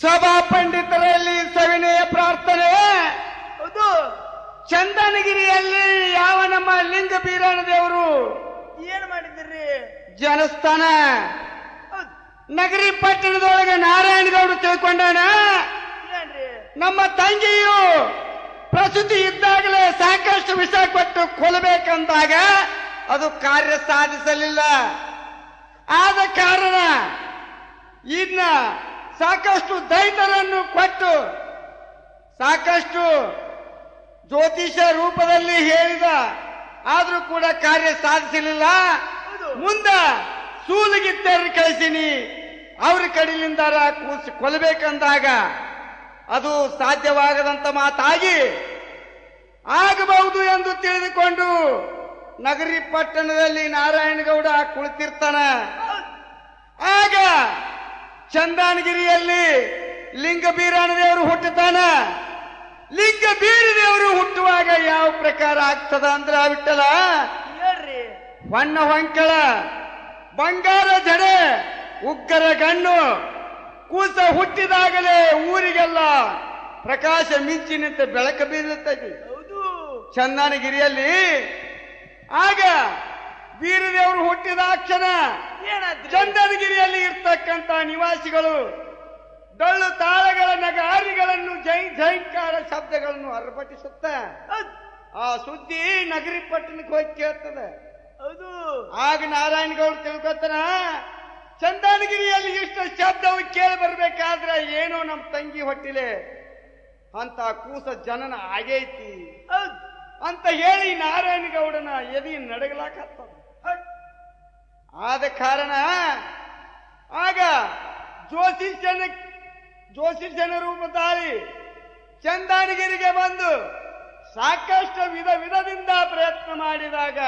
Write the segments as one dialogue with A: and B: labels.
A: ಸಭಾ ಪಂಡಿತರಲ್ಲಿ ಸವಿನಯ ಪ್ರಾರ್ಥನೆ.
B: ಹೌದು.
A: ಚಂದನಗಿರಿಯಲ್ಲಿ ಯಾವ ನಮ್ಮ ಲಿಂಗ ಬೀರಣ ದೇವರು?
B: ಏನ್ ಮಾಡಿದ್ರಿ
A: ಜನಸ್ಥಾನ. ನಗರಿ ಪಟ್ಟಣದೊಳಗೆ ನಾರಾಯಣಗೌಡ ತಿಳ್ಕೊಂಡಾನ? ನಮ್ಮ ತಂಗಿಯು ಪ್ರಸೂತಿ ಇದ್ದಾಗಲೇ ಸಾಕಷ್ಟು ವಿಷ ಕೊಟ್ಟು ಕೊಲ್ಲಬೇಕಂದಾಗ ಅದು ಕಾರ್ಯ ಸಾಧಿಸಲಿಲ್ಲ. ಆದ ಕಾರಣ ಇನ್ನ ಸಾಕಷ್ಟು ದೈತರನ್ನು ಕೊಟ್ಟು ಸಾಕಷ್ಟು ಜ್ಯೋತಿಷ ರೂಪದಲ್ಲಿ ಹೇಳಿದ ಆದ್ರೂ ಕೂಡ ಕಾರ್ಯ ಸಾಧಿಸಲಿಲ್ಲ. ಮುಂದೆ ಸೂಲಿಗಿತ್ತರು ಕಳಿಸಿನಿ. ಅವ್ರ ಕಡೆಯಿಂದಾರ ಕೂಸಿ ಕೊಲ್ಲಬೇಕಂದಾಗ ಅದು ಸಾಧ್ಯವಾಗದಂತ ಮಾತಾಗಿ ಆಗಬಹುದು ಎಂದು ತಿಳಿದುಕೊಂಡು ನಗರಿ ಪಟ್ಟಣದಲ್ಲಿ ನಾರಾಯಣಗೌಡ ಕುಳಿತಿರ್ತಾನ. ಆಗ ಚಂದನಗಿರಿಯಲ್ಲಿ ಲಿಂಗ ಬೀರಾಣ ದೇವರು ಹುಟ್ಟುತ್ತಾನ ಲಿಂಗ ಬೀರ ದೇವರು ಹುಟ್ಟುವಾಗ ಯಾವ ಪ್ರಕಾರ ಆಗ್ತದ ಅಂದ್ರ ಬಿಟ್ಟಲ
B: ಹೇಳ್ರಿ.
A: ಹೊನ್ನ ಹೊಂಕಳ ಬಂಗಾರ ಜಡೆ ಉಗ್ಗರ ಗಣ್ಣು ಕೂಸ ಹುಟ್ಟಿದಾಗಲೇ ಊರಿಗೆಲ್ಲ ಪ್ರಕಾಶ ಮಿಂಚಿನಂತೆ ಬೆಳಕ ಬೀರುತ್ತದೆ
B: ಹೌದು.
A: ಚಂದನಗಿರಿಯಲ್ಲಿ ಆಗ ವೀರದೇವರು ಹುಟ್ಟಿದ ಕ್ಷಣ ಚಂದನಗಿರಿಯಲ್ಲಿ ಇರ್ತಕ್ಕಂತ ನಿವಾಸಿಗಳು ಡೊಳ್ಳು ತಾಳಗಳ ನಗಾರಿಗಳನ್ನು ಜೈ ಜೈಕಾರ ಶಬ್ದಗಳನ್ನು ಅರ್ಪಟಿಸುತ್ತ
B: ಹೌದ್.
A: ಆ ಸುದ್ದಿ ನಗರಿ ಪಟ್ಟಣಕ್ಕೆ ಹೋಗಿ ಕೇಳ್ತದೆ.
B: ಹೌದು.
A: ಆಗ ನಾರಾಯಣಗೌಡ ತಿಳ್ಕೊತಾನ ಚಂದನಗಿರಿಯಲ್ಲಿ ಇಷ್ಟು ಶಬ್ದವು ಕೇಳಿ ಬರ್ಬೇಕಾದ್ರೆ ಏನೋ ನಮ್ಮ ತಂಗಿ ಹೊಟ್ಟಿಲೆ. ಅಂತ ಕೂಸ ಜನನ ಆಗೈತಿ. ಅಂತ ಹೇಳಿ ನಾರಾಯಣಗೌಡನ ಎದಿ ನಡಗಲಾಕತ್ತ ಆದ ಕಾರಣ ಆಗ ಜ್ಯೋತಿಷ್ಯನ ಜ್ಯೋತಿಷ್ಯನ ರೂಪ ತಾಳಿ ಚಂದನಗಿರಿಗೆ ಬಂದು ಸಾಕಷ್ಟು ವಿಧ ವಿಧದಿಂದ ಪ್ರಯತ್ನ ಮಾಡಿದಾಗ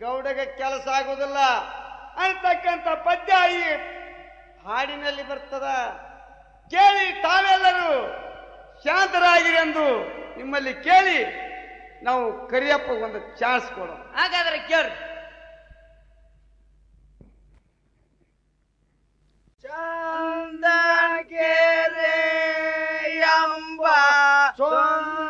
A: ಗೌಡಗೆ ಕೆಲಸ ಆಗುವುದಿಲ್ಲ. ಅಂತಕ್ಕಂಥ ಪದ್ಯ ಈ ಹಾಡಿನಲ್ಲಿ ಬರ್ತದ. ಕೇಳಿ ತಾವೆಲ್ಲರೂ ಶಾಂತರಾಗಿರೆಂದು ನಿಮ್ಮಲ್ಲಿ ಕೇಳಿ ನಾವು ಕರಿಯಪ್ಪ ಒಂದು ಚಾನ್ಸ್ ಕೊಡೋಣ.
B: ಹಾಗಾದ್ರೆ சொந்த கேரே அம்பா சொந்த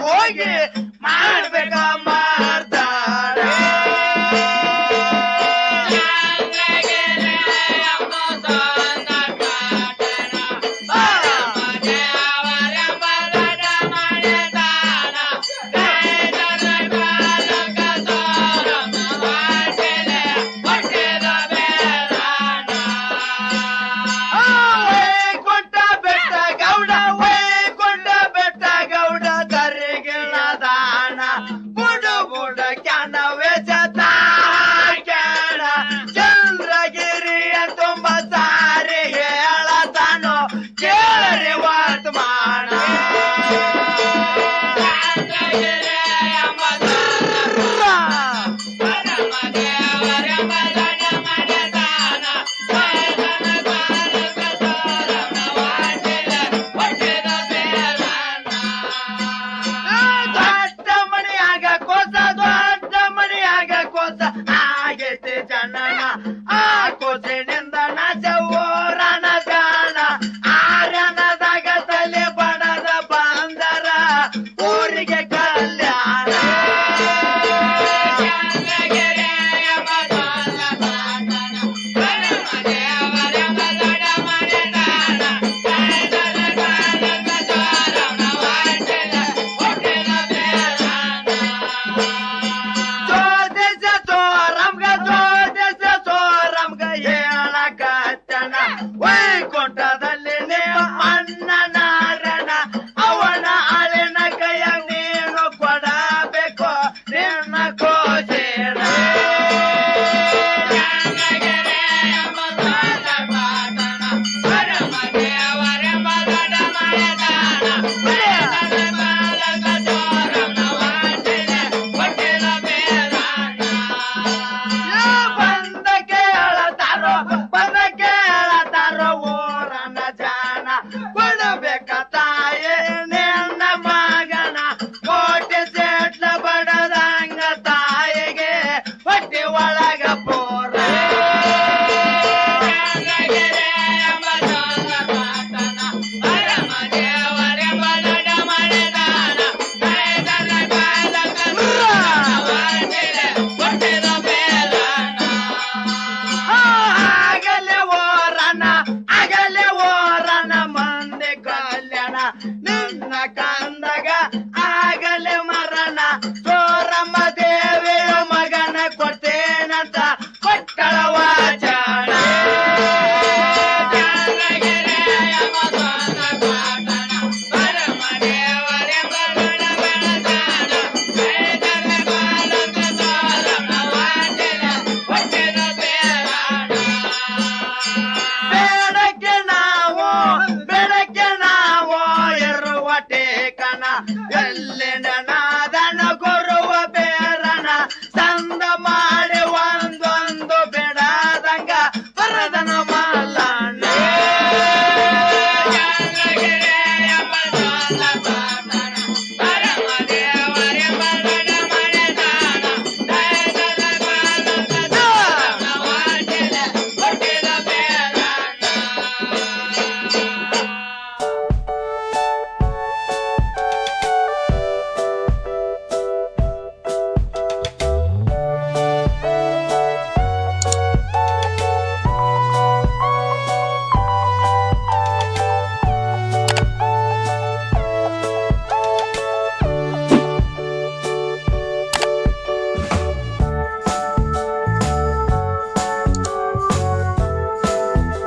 B: hoje Jai